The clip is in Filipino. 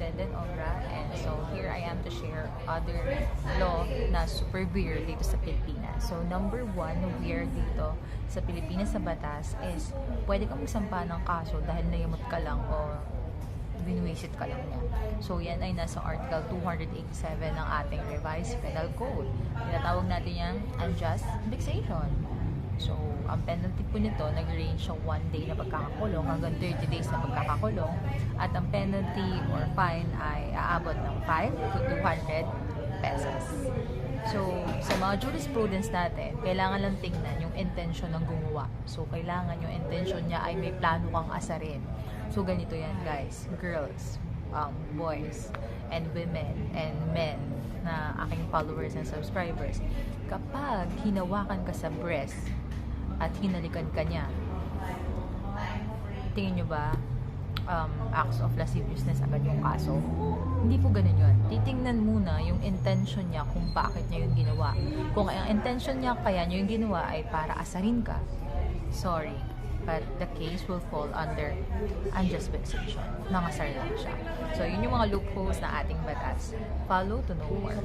Eden Obra and so here I am to share other law na super weird dito sa Pilipinas. So number one weird dito sa Pilipinas sa batas is pwede kang magsampa ng kaso dahil nayamot ka lang o binuwisit ka lang niya. So yan ay nasa Article 287 ng ating revised penal code. Tinatawag natin yung unjust vexation. So, ang penalty po nito, nag-range siya 1 day na pagkakakulong hanggang 30 days na pagkakakulong. At ang penalty or fine ay aabot ng 5 to 200 pesos. So, sa mga jurisprudence natin, kailangan lang tingnan yung intention ng gumawa. So, kailangan yung intention niya ay may plano kang asarin. So, ganito yan guys. Girls, um, boys, and women, and men na aking followers and subscribers. Kapag hinawakan ka sa breast at hinalikan ka niya, tingin nyo ba um, acts of lasciviousness agad yung kaso? Hindi po ganun yun. Titingnan muna yung intention niya kung bakit niya yung ginawa. Kung ang intention niya kaya niya yung ginawa ay para asarin ka, sorry, but the case will fall under unjust vexation. Nangasar lang siya. So, yun yung mga loopholes na ating batas. Follow to know more.